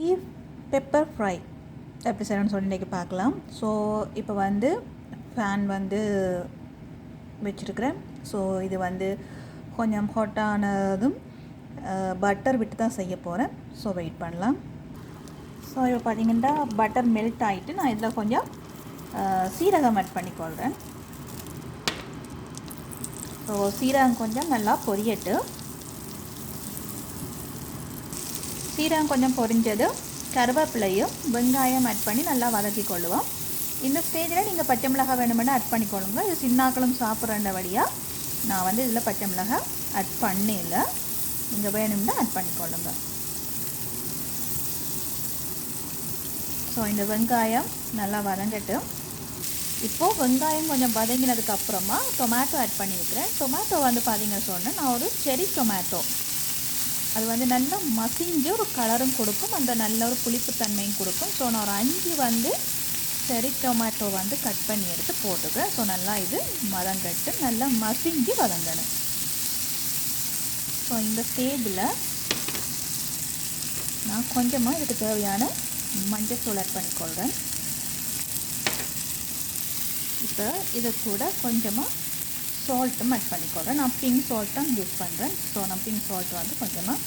Beef pepper fry எப்படி செய்யணும்னு சொல்லி இன்றைக்கி பார்க்கலாம். ஸோ இப்போ வந்து ஃபேன் வந்து வச்சுருக்கிறேன். ஸோ இது வந்து கொஞ்சம் ஹாட்டானதும் பட்டர் விட்டு தான் செய்ய போகிறேன் ஸோ வெயிட் பண்ணலாம். ஸோ இப்போ பார்த்தீங்கன்னா பட்டர் மெல்ட் ஆகிட்டு நான் இதில் கொஞ்சம் சீரகம் ஆட் பண்ணிக்கொள்கிறேன் ஸோ சீரகம் கொஞ்சம் நல்லா பொரியட்டு சீரகம் கொஞ்சம் பொரிஞ்சதும் கருவேப்பிலையும் வெங்காயம் ஆட் பண்ணி நல்லா வதக்கி கொள்ளுவோம் இந்த ஸ்டேஜில் நீங்கள் பச்சை மிளகாய் வேணுமென்னு ஆட் பண்ணிக்கொள்ளுங்க. இது சின்னாக்களும் சாப்பிட்ற வழியாக நான் வந்து இதில் பச்சை மிளகாய் ஆட் பண்ணல நீங்கள் வேணும்னா ஆட் பண்ணிக்கொள்ளுங்க. ஸோ இந்த வெங்காயம் நல்லா வதங்கட்டும். இப்போது வெங்காயம் கொஞ்சம் வதங்கினதுக்கு அப்புறமா டொமேட்டோ ஆட் பண்ணியிருக்கிறேன் டொமேட்டோ வந்து பார்த்தீங்கன்னு சொன்னால் நான் ஒரு செரி டொமேட்டோ அது வந்து நல்லா மசிஞ்சு ஒரு கலரும் கொடுக்கும். அந்த நல்ல ஒரு புளிப்புத்தன்மையும் கொடுக்கும். ஸோ நான் ஒரு அஞ்சு வந்து செரி டொமேட்டோ வந்து கட் பண்ணி எடுத்து போட்டுக்கிறேன். ஸோ நல்லா இது மதங்கட்டு நல்லா மசிஞ்சு வதங்கணும். ஸோ இந்த ஸ்டேஜில் நான் கொஞ்சமாக இதுக்கு தேவையான மஞ்சள் தூள் ஆட் பண்ணிக்கொள்கிறேன் இப்போ இதை கூட கொஞ்சமாக சால்ட்டும் ஆட் பண்ணிக்கொள்கிறேன் நான் பிங்க் சால்ட் தான் யூஸ் பண்ணுறேன் ஸோ நான் பிங்க் சால்ட் வந்து கொஞ்சமாக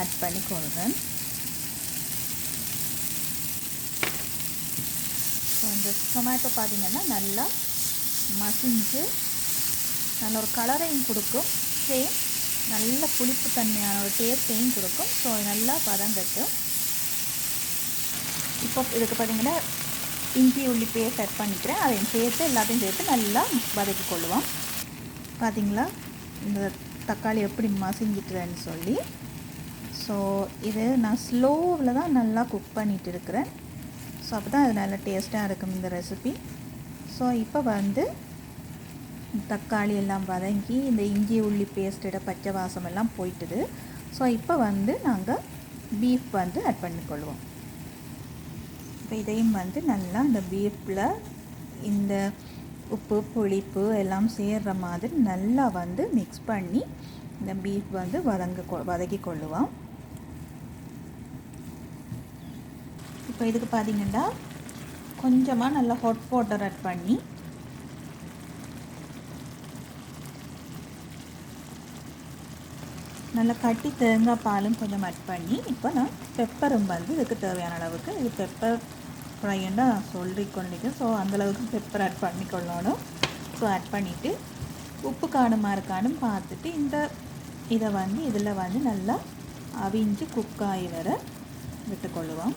ஆட் பண்ணிக்கொள்கிறேன் ஸோ இந்த டொமேட்டோ பார்த்தீங்கன்னா நல்லா மசிஞ்சு நல்ல ஒரு கலரையும் கொடுக்கும். சேம் நல்ல புளிப்பு தன்மையான ஒரு டேஸ்ட்டையும் கொடுக்கும். ஸோ நல்லா பதங்கட்டும் இப்போ இதுக்கு பார்த்திங்கன்னா இஞ்சி உள்ளி பேஸ்ட் ஆட் பண்ணிக்கிறேன். அதையும் சேர்த்து எல்லாத்தையும் சேர்த்து நல்லா வதக்கி கொள்ளுவோம் பார்த்தீங்களா இந்த தக்காளி எப்படி மசிஞ்சிட்டுறேன்னு சொல்லி. ஸோ இது நான் ஸ்லோவில் தான் நல்லா குக் பண்ணிட்டு இருக்கிறேன். ஸோ அப்போ தான் அது நல்லா டேஸ்ட்டாக இருக்கும் இந்த ரெசிபி ஸோ இப்போ வந்து தக்காளி எல்லாம் வதங்கி இந்த இஞ்சி உள்ளி பேஸ்ட்டோட பச்சை வாசம் எல்லாம் போயிட்டுது. ஸோ இப்போ வந்து நாங்கள் பீஃப் வந்து ஆட் பண்ணிக்கொள்வோம். இப்போ இதையும் வந்து நல்லா இந்த பீஃபில் இந்த உப்பு புளிப்பு எல்லாம் சேர்கிற மாதிரி நல்லா வந்து மிக்ஸ் பண்ணி இந்த பீஃப் வந்து வதங்க கொ- வதக்கி கொள்ளுவோம். இப்போ இதுக்கு பார்த்தீங்கன்னா கொஞ்சமாக நல்லா ஹாட் வாட்டர் ஆட் பண்ணி நல்லா கட்டி தேங்காய் பாலும் கொஞ்சம் ஆட் பண்ணி இப்போ நான் பெப்பரும் வந்து இதுக்கு தேவையான அளவுக்கு இது பெப்பர் ஃப்ரைன்னு நான் சொல்லி கொண்டிருக்கேன் ஸோ அந்தளவுக்கு பெப்பர் ஆட் பண்ணிக்கொள்ளணும். ஸோ ஆட் பண்ணிவிட்டு உப்பு காணுமா இருக்கான்னு பார்த்துட்டு இந்த இதை வந்து இதில் வந்து நல்லா அவிஞ்சு குக் ஆகி வர விட்டுக்கொள்ளுவோம்.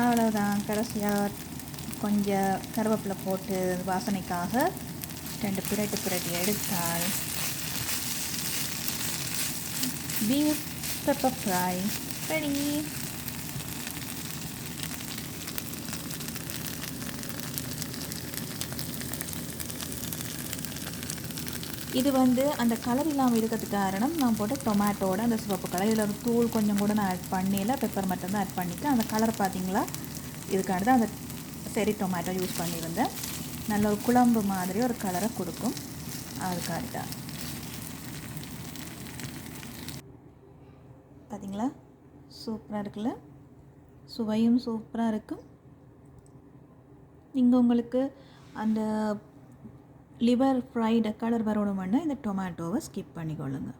அவ்வளோதான் கடைசியாக கொஞ்சம் கருவேப்பிலை போட்டு வாசனைக்காக ரெண்டு பிரட்டு பிரட்டி எடுத்தால் பீஃப் பெப்பர் ஃப்ரை ready. இது வந்து அந்த கலர் இல்லாமல் இருக்கிறதுக்கு காரணம் நான் போட்ட டொமேட்டோட அந்த சிவப்பு கலர் இதில் ஒரு தூள் கொஞ்சம் கூட நான் ஆட் பண்ணல பெப்பர் மட்டும் தான் ஆட் பண்ணிவிட்டு அந்த கலர் பார்த்தீங்களா இதுக்காக தான் அந்த சரி டொமேட்டோ யூஸ் பண்ணியிருந்தேன். நல்ல ஒரு குழம்பு மாதிரி ஒரு கலரை கொடுக்கும். அதுக்காக தான். பார்த்தீங்களா சூப்பராக இருக்குல்ல? சுவையும் சூப்பராக இருக்கும். நீங்கள் உங்களுக்கு அந்த லிவர் ஃப்ரைடு கலர் வரணுமென்னா இந்த டொமேட்டோவை ஸ்கிப் பண்ணிக்கொள்ளுங்க.